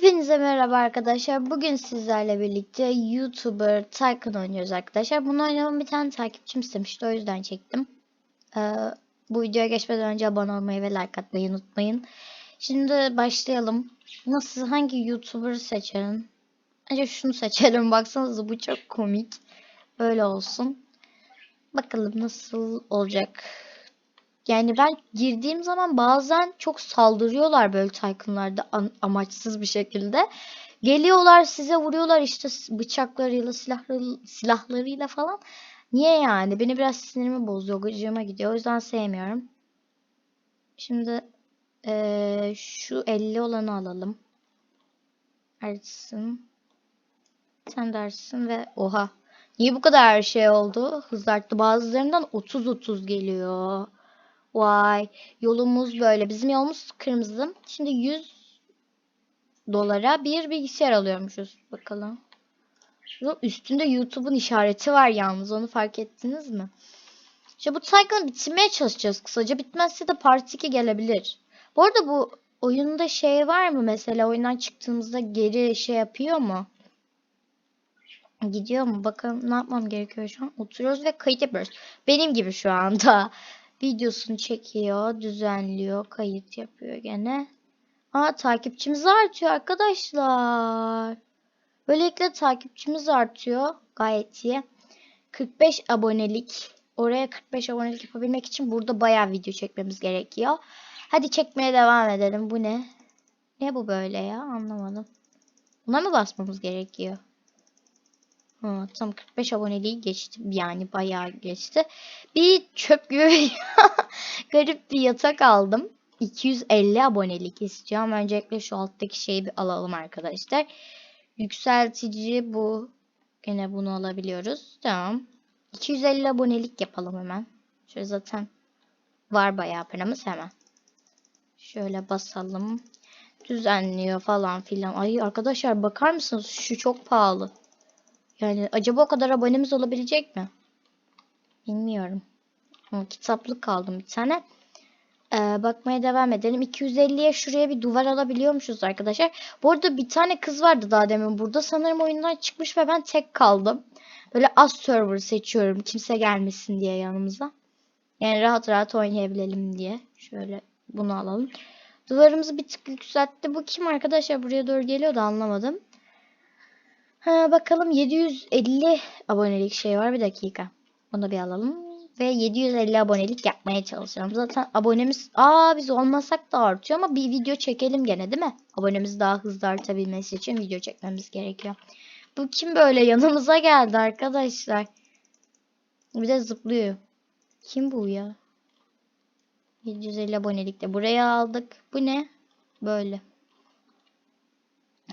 Hepinize merhaba arkadaşlar. Bugün sizlerle birlikte YouTuber Tycoon oynuyoruz arkadaşlar. Bunu oynamam bir tane takipçim istemişti. O yüzden çektim. Ee, bu videoya geçmeden önce abone olmayı ve like atmayı unutmayın. Şimdi başlayalım. Nasıl, hangi YouTuber seçerim? Önce şunu seçelim. Baksanıza bu çok komik. Böyle olsun. Bakalım nasıl olacak. Yani ben girdiğim zaman bazen çok saldırıyorlar böyle Tycoon'larda amaçsız bir şekilde. Geliyorlar size vuruyorlar işte bıçaklarıyla, silahları, silahlarıyla falan. Niye yani? Beni biraz sinirimi bozuyor, gıcığıma gidiyor. O yüzden sevmiyorum. Şimdi eee, şu 50 olanı alalım. Artsın. Sen dersin ve oha. Niye bu kadar her şey oldu? Hızarttı. Bazılarından 30-30 geliyor. Vay. Yolumuz böyle. Bizim yolumuz kırmızı. Şimdi 100 dolara bir bilgisayar alıyormuşuz. Bakalım. Üstünde YouTube'un işareti var yalnız. Onu fark ettiniz mi? İşte bu Tycoon'u bitirmeye çalışacağız kısaca. Bitmezse de Part 2 gelebilir. Bu arada bu oyunda şey var mı mesela? Oyundan çıktığımızda geri şey yapıyor mu? Gidiyor mu? Bakalım ne yapmam gerekiyor şu an. Oturuyoruz ve kayıt yapıyoruz. Benim gibi şu anda. Videosunu çekiyor, düzenliyor, kayıt yapıyor gene. Aa takipçimiz artıyor arkadaşlar. Böylelikle takipçimiz artıyor. Gayet iyi. 45 abonelik. Oraya 45 abonelik yapabilmek için burada bayağı video çekmemiz gerekiyor. Hadi çekmeye devam edelim. Bu ne? Ne bu böyle ya? Anlamadım. Buna mı basmamız gerekiyor? Ha, tam 45 aboneliği geçti. Yani bayağı geçti. Bir çöp gibi garip bir yatak aldım. 250 abonelik istiyorum. Öncelikle şu alttaki şeyi bir alalım arkadaşlar. Yükseltici bu. Gene bunu alabiliyoruz. Tamam. 250 abonelik yapalım hemen. Şöyle zaten var bayağı paramız hemen. Şöyle basalım. Düzenliyor falan filan. Ay arkadaşlar bakar mısınız? Şu çok pahalı. Yani acaba o kadar abonemiz olabilecek mi? Bilmiyorum. Ama kitaplık aldım bir tane. Ee, bakmaya devam edelim. 250'ye şuraya bir duvar alabiliyormuşuz arkadaşlar. Bu arada bir tane kız vardı daha demin burada. Sanırım oyundan çıkmış ve ben tek kaldım. Böyle az server seçiyorum. Kimse gelmesin diye yanımıza. Yani rahat rahat oynayabilelim diye. Şöyle bunu alalım. Duvarımızı bir tık yükseltti. Bu kim arkadaşlar? Buraya doğru geliyor da anlamadım. Ha, bakalım 750 abonelik şey var. Bir dakika. Bunu bir alalım. Ve 750 abonelik yapmaya çalışacağım. Zaten abonemiz... Aa biz olmasak da artıyor ama bir video çekelim gene değil mi? Abonemiz daha hızlı artabilmesi için video çekmemiz gerekiyor. Bu kim böyle yanımıza geldi arkadaşlar. Bir de zıplıyor. Kim bu ya? 750 abonelikte. Buraya aldık. Bu ne? Böyle.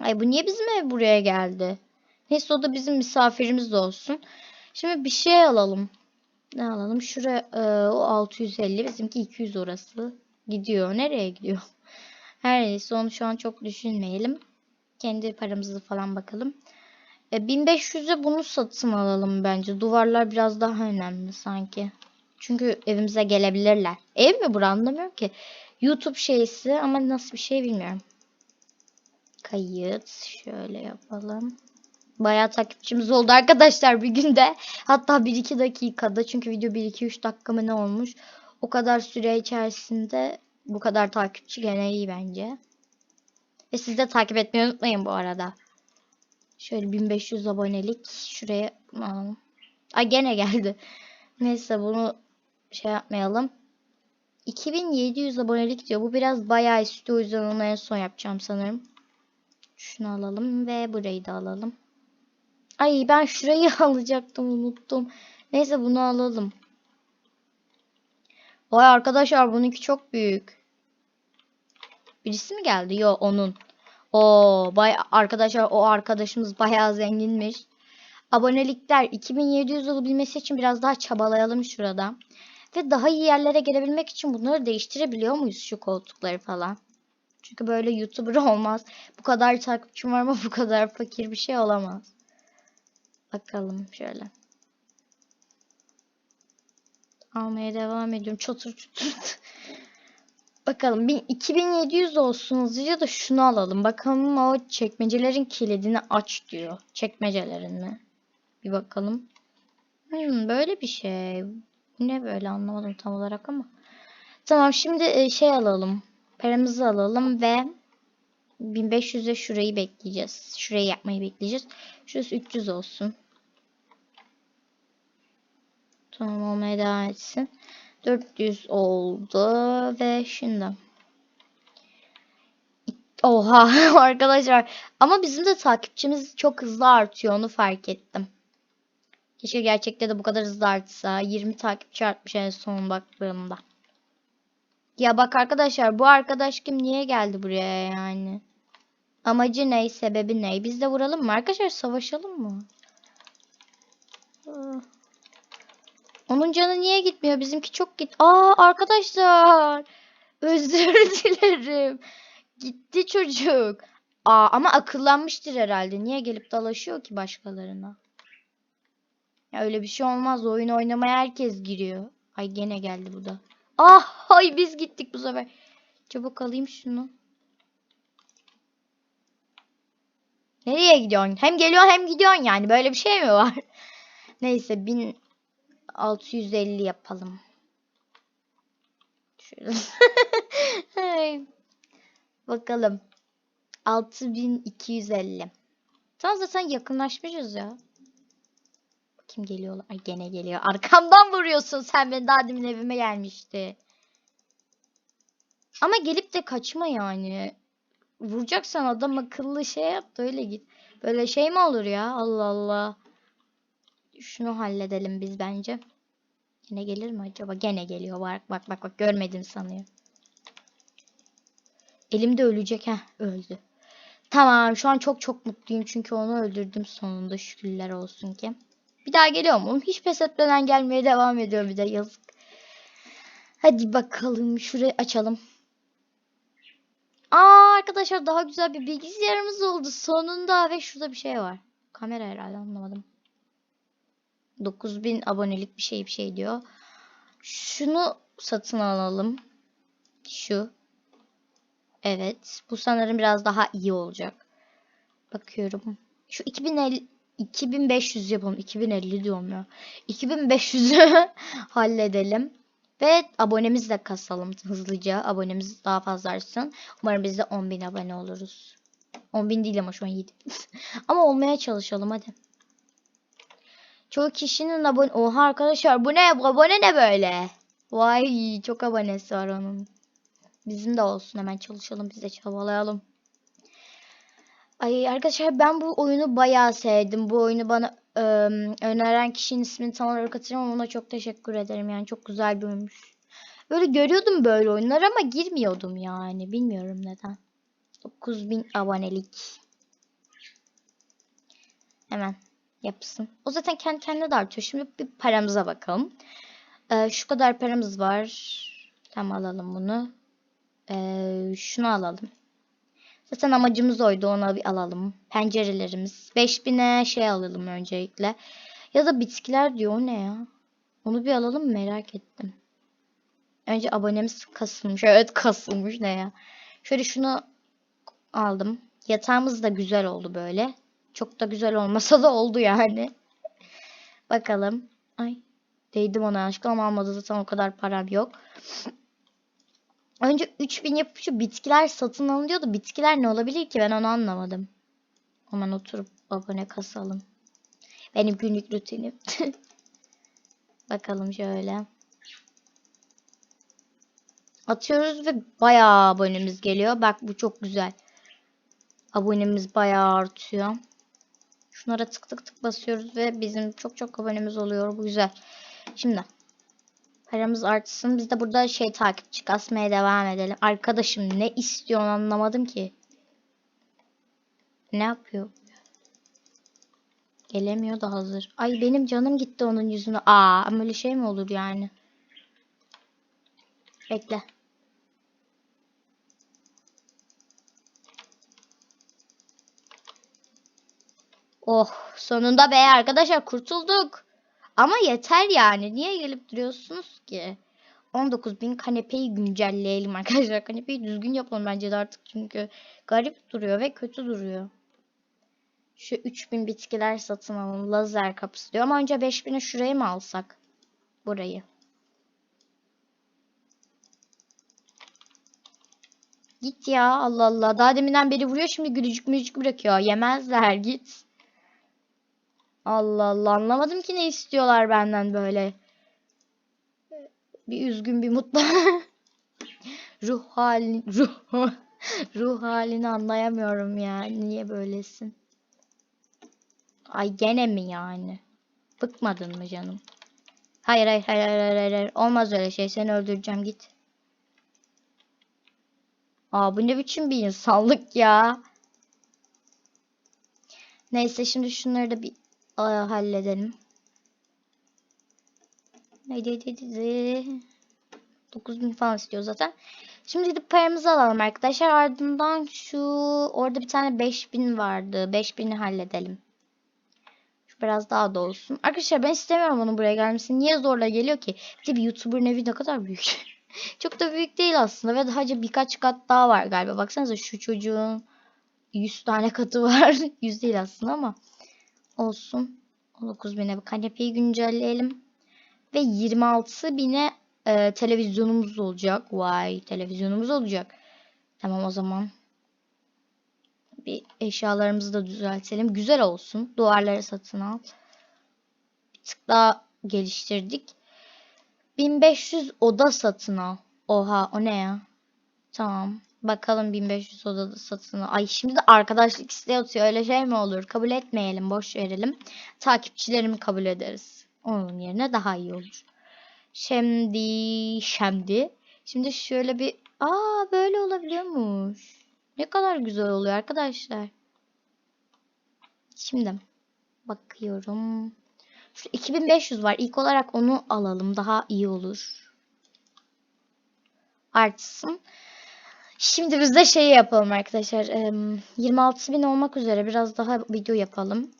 Ay bu niye bizim ev buraya geldi? Neyse o da bizim misafirimiz de olsun. Şimdi bir şey alalım. Ne alalım? Şuraya e, o 650 bizimki 200 orası. Gidiyor. Nereye gidiyor? Her neyse onu şu an çok düşünmeyelim. Kendi paramızı falan bakalım. E, 1500'e bunu satın alalım bence. Duvarlar biraz daha önemli sanki. Çünkü evimize gelebilirler. Ev mi bura anlamıyorum ki. YouTube şeysi ama nasıl bir şey bilmiyorum. Kayıt. Şöyle yapalım. Bayağı takipçimiz oldu arkadaşlar bir günde. Hatta 1-2 dakikada. Çünkü video 1-2-3 dakika mı ne olmuş. O kadar süre içerisinde bu kadar takipçi gene iyi bence. Ve siz de takip etmeyi unutmayın bu arada. Şöyle 1500 abonelik. Şuraya. Ay gene geldi. Neyse bunu şey yapmayalım. 2700 abonelik diyor. Bu biraz bayağı istiyor. O yüzden onu en son yapacağım sanırım. Şunu alalım ve burayı da alalım. Ay ben şurayı alacaktım unuttum. Neyse bunu alalım. Vay arkadaşlar bununki çok büyük. Birisi mi geldi? Yo onun. O bay arkadaşlar o arkadaşımız bayağı zenginmiş. Abonelikler 2700 olabilmesi için biraz daha çabalayalım şurada. Ve daha iyi yerlere gelebilmek için bunları değiştirebiliyor muyuz şu koltukları falan? Çünkü böyle YouTuber olmaz. Bu kadar takipçim var ama bu kadar fakir bir şey olamaz. Bakalım şöyle. Almaya devam ediyorum. Çatır çatır. Bakalım bir 2700 olsun hızlıca da şunu alalım. Bakalım o çekmecelerin kilidini aç diyor. Çekmecelerin mi? Bir bakalım. Hmm, böyle bir şey. Ne böyle anlamadım tam olarak ama. Tamam şimdi e, şey alalım. Paramızı alalım ve 1500'e şurayı bekleyeceğiz. Şurayı yapmayı bekleyeceğiz. Şurası 300 olsun. Tamam olmaya devam etsin. 400 oldu ve şimdi. Oha arkadaşlar. Ama bizim de takipçimiz çok hızlı artıyor onu fark ettim. Keşke gerçekte de bu kadar hızlı artsa. 20 takipçi artmış en son baktığımda. Ya bak arkadaşlar bu arkadaş kim niye geldi buraya yani? Amacı ne? Sebebi ne? Biz de vuralım mı? Arkadaşlar savaşalım mı? Onun canı niye gitmiyor? Bizimki çok git. Aa arkadaşlar. Özür dilerim. Gitti çocuk. Aa ama akıllanmıştır herhalde. Niye gelip dalaşıyor ki başkalarına? Ya öyle bir şey olmaz. Oyun oynamaya herkes giriyor. Ay gene geldi bu da. Ah ay biz gittik bu sefer. Çabuk alayım şunu. Nereye gidiyorsun? Hem geliyorsun hem gidiyorsun yani. Böyle bir şey mi var? Neyse 1650 yapalım. Şöyle. Bakalım. 6250. Tamam zaten yakınlaşmışız ya. Kim geliyor? Ay gene geliyor. Arkamdan vuruyorsun sen beni daha demin evime gelmişti. Ama gelip de kaçma yani. Vuracaksan adam akıllı şey yap da öyle git. Böyle şey mi olur ya? Allah Allah. Şunu halledelim biz bence. Yine gelir mi acaba? Gene geliyor. Bak bak bak bak görmedim sanıyor. Elimde ölecek. Heh öldü. Tamam şu an çok çok mutluyum çünkü onu öldürdüm sonunda şükürler olsun ki. Bir daha geliyor mu? Hiç pes etmeden gelmeye devam ediyor bir de yazık. Hadi bakalım şurayı açalım. Aa arkadaşlar daha güzel bir bilgisayarımız oldu sonunda ve şurada bir şey var. Kamera herhalde anlamadım. 9000 abonelik bir şey bir şey diyor. Şunu satın alalım. Şu. Evet. Bu sanırım biraz daha iyi olacak. Bakıyorum. Şu 2050 2500 yapalım. 2050 diyorum ya. 2500'ü halledelim. Ve abonemizi de kasalım hızlıca. Abonemiz daha fazla artsın. Umarım biz de 10.000 abone oluruz. 10.000 değil ama şu an 7. ama olmaya çalışalım hadi. Çoğu kişinin abone... Oha arkadaşlar bu ne? Abone ne böyle? Vay çok abonesi var onun. Bizim de olsun hemen çalışalım biz de çabalayalım. Ay arkadaşlar ben bu oyunu bayağı sevdim. Bu oyunu bana e, öneren kişinin ismini tam olarak hatırlamam ona çok teşekkür ederim. Yani çok güzel bir oyunmuş. Böyle görüyordum böyle oyunlar ama girmiyordum yani. Bilmiyorum neden. 9000 abonelik. Hemen yapsın. O zaten kendi kendine de artıyor. Şimdi bir paramıza bakalım. Ee, şu kadar paramız var. Tamam alalım bunu. Ee, şunu alalım. Zaten amacımız oydu. Onu bir alalım. Pencerelerimiz. 5000'e şey alalım öncelikle. Ya da bitkiler diyor. O ne ya? Onu bir alalım merak ettim. Önce abonemiz kasılmış. Evet kasılmış ne ya. Şöyle şunu aldım. Yatağımız da güzel oldu böyle. Çok da güzel olmasa da oldu yani. Bakalım. Ay. Değdim ona aşkım ama almadı zaten o kadar param yok. Önce 3000 yapıp şu bitkiler satın alınıyordu. Bitkiler ne olabilir ki ben onu anlamadım. Hemen oturup abone kasalım. Benim günlük rutinim. Bakalım şöyle. Atıyoruz ve bayağı abonemiz geliyor. Bak bu çok güzel. Abonemiz bayağı artıyor. Şunlara tık tık tık basıyoruz ve bizim çok çok abonemiz oluyor. Bu güzel. Şimdi paramız artsın. Biz de burada şey takipçi kasmaya devam edelim. Arkadaşım ne istiyor anlamadım ki. Ne yapıyor? Gelemiyor da hazır. Ay benim canım gitti onun yüzüne. Aa ama öyle şey mi olur yani? Bekle. Oh sonunda be arkadaşlar kurtulduk. Ama yeter yani. Niye gelip duruyorsunuz ki? 19.000 kanepeyi güncelleyelim arkadaşlar. Kanepeyi düzgün yapalım bence de artık çünkü garip duruyor ve kötü duruyor. Şu 3000 bitkiler satın alalım. Lazer kapısı diyor ama önce 5000'e şurayı mı alsak? Burayı. Git ya Allah Allah. Daha deminden beri vuruyor şimdi gülücük mücük bırakıyor. Yemezler git. Allah Allah anlamadım ki ne istiyorlar benden böyle. Bir üzgün bir mutlu. ruh halini ruh ruh halini anlayamıyorum ya. Niye böylesin? Ay gene mi yani? Bıkmadın mı canım? Hayır hayır hayır hayır hayır. hayır. Olmaz öyle şey. Seni öldüreceğim git. Aa bu ne biçim bir insanlık ya. Neyse şimdi şunları da bir halledelim. Haydi haydi haydi. 9000 falan istiyor zaten. Şimdi gidip paramızı alalım arkadaşlar. Ardından şu orada bir tane 5000 vardı. 5000'i halledelim. Şu biraz daha da olsun. Arkadaşlar ben istemiyorum onun buraya gelmesini. Niye zorla geliyor ki? Bir de bir evi ne kadar büyük. Çok da büyük değil aslında ve sadece birkaç kat daha var galiba. Baksanıza şu çocuğun 100 tane katı var. 100 değil aslında ama olsun. 19 bine bir kanepeyi güncelleyelim. Ve 26 bine e, televizyonumuz olacak. Vay televizyonumuz olacak. Tamam o zaman. Bir eşyalarımızı da düzeltelim. Güzel olsun. Duvarları satın al. Bir tık daha geliştirdik. 1500 oda satın al. Oha o ne ya? Tamam. Bakalım 1500 oda da satın al. Ay şimdi de arkadaşlık isteği atıyor. Öyle şey mi olur? Kabul etmeyelim. Boş verelim. Takipçilerimi kabul ederiz. Onun yerine daha iyi olur. Şimdi şimdi şimdi şöyle bir aa böyle olabiliyormuş. Ne kadar güzel oluyor arkadaşlar. Şimdi bakıyorum. Şu 2500 var. İlk olarak onu alalım. Daha iyi olur. Artsın. Şimdi biz de şey yapalım arkadaşlar. 26.000 olmak üzere biraz daha video yapalım.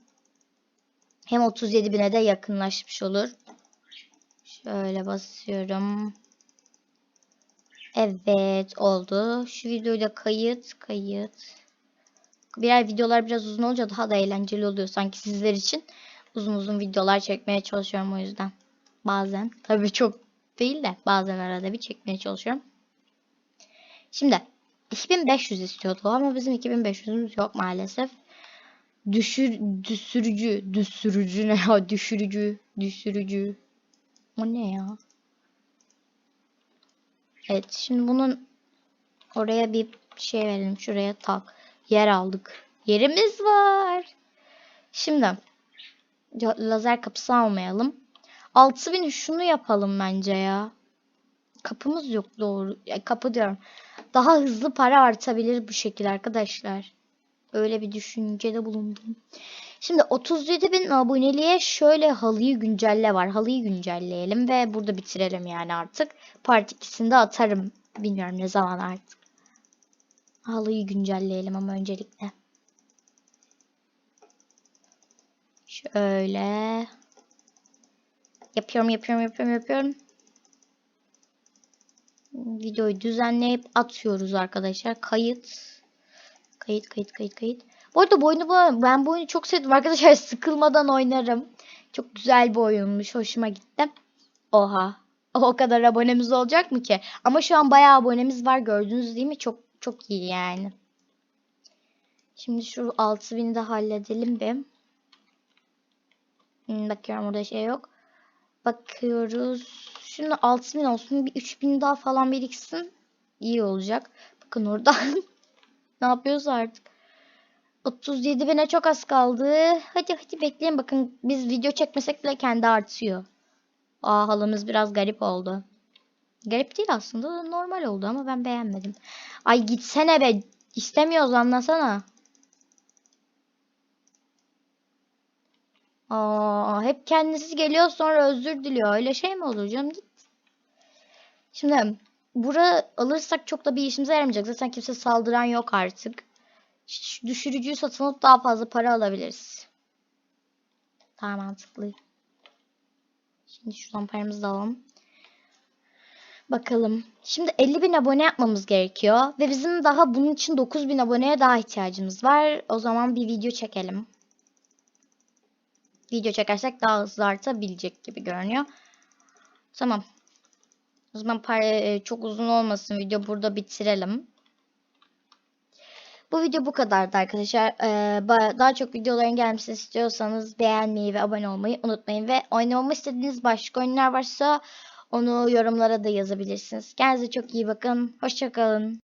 Hem 37.000'e de yakınlaşmış olur. Şöyle basıyorum. Evet oldu. Şu videoyu da kayıt kayıt. Birer videolar biraz uzun olunca daha da eğlenceli oluyor sanki sizler için. Uzun uzun videolar çekmeye çalışıyorum o yüzden. Bazen. Tabii çok değil de bazen arada bir çekmeye çalışıyorum. Şimdi 2500 istiyordu ama bizim 2500'ümüz yok maalesef. Düşür, düşürücü, düşürücü ne ya? Düşürücü, düşürücü. O ne ya? Evet şimdi bunun oraya bir şey verelim. Şuraya tak. Yer aldık. Yerimiz var. Şimdi lazer kapısı almayalım. 6000 şunu yapalım bence ya. Kapımız yok doğru. Ya, kapı diyorum. Daha hızlı para artabilir bu şekilde arkadaşlar. Öyle bir düşüncede bulundum. Şimdi 37 bin aboneliğe şöyle halıyı güncelle var. Halıyı güncelleyelim ve burada bitirelim yani artık. Part 2'sinde atarım. Bilmiyorum ne zaman artık. Halıyı güncelleyelim ama öncelikle. Şöyle. Yapıyorum yapıyorum yapıyorum yapıyorum. Videoyu düzenleyip atıyoruz arkadaşlar. Kayıt. Kayıt kayıt kayıt kayıt. Bu arada bu oyunu ben bu oyunu çok sevdim arkadaşlar. Sıkılmadan oynarım. Çok güzel bir oyunmuş. Hoşuma gitti. Oha. O kadar abonemiz olacak mı ki? Ama şu an bayağı abonemiz var. Gördünüz değil mi? Çok çok iyi yani. Şimdi şu 6000'i de halledelim bir. Hmm, bakıyorum orada şey yok. Bakıyoruz. Şunu 6000 olsun. Bir 3000 daha falan biriksin. İyi olacak. Bakın orada. ne yapıyoruz artık? 37 bine çok az kaldı. Hadi hadi bekleyin bakın biz video çekmesek bile kendi artıyor. Aa halımız biraz garip oldu. Garip değil aslında normal oldu ama ben beğenmedim. Ay gitsene be istemiyoruz anlasana. Aa, hep kendisi geliyor sonra özür diliyor. Öyle şey mi olur canım git. Şimdi bura alırsak çok da bir işimize yaramayacak. Zaten kimse saldıran yok artık düşürücüyü satın alıp daha fazla para alabiliriz. Daha mantıklı. Şimdi şuradan paramızı da alalım. Bakalım. Şimdi 50 bin abone yapmamız gerekiyor. Ve bizim daha bunun için 9 bin aboneye daha ihtiyacımız var. O zaman bir video çekelim. Video çekersek daha hızlı artabilecek gibi görünüyor. Tamam. O zaman e, çok uzun olmasın. Video burada bitirelim. Bu video bu kadardı arkadaşlar. Ba- daha çok videoların gelmesini istiyorsanız beğenmeyi ve abone olmayı unutmayın. Ve oynamamı istediğiniz başka oyunlar varsa onu yorumlara da yazabilirsiniz. Kendinize çok iyi bakın. Hoşçakalın.